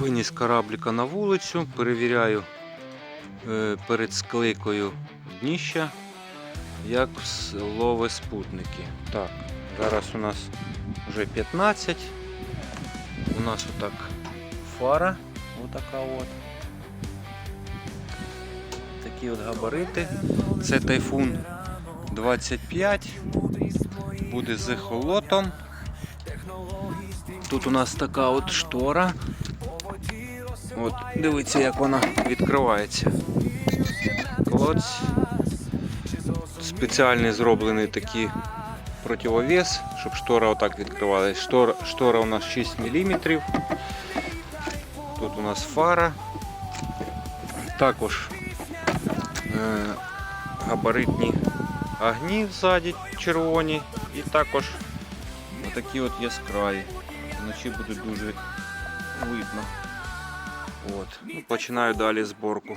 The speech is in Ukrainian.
Виніс корабліка на вулицю, перевіряю е, перед склейкою дніща, як лови спутники. Так, зараз у нас вже 15. У нас отак фара. Отака от. Такі от габарити. Це тайфун 25. Буде з ехолотом. Тут у нас така от штора. От, дивіться, як вона відкривається. Клоць. Спеціальний зроблений такий противовес, щоб штора отак відкривалась. Штора, штора у нас 6 мм. Тут у нас фара. Також е, габаритні огні ззаді червоні і також отакі от яскраві. Вночі буде дуже видно. От. Починаю далі зборку.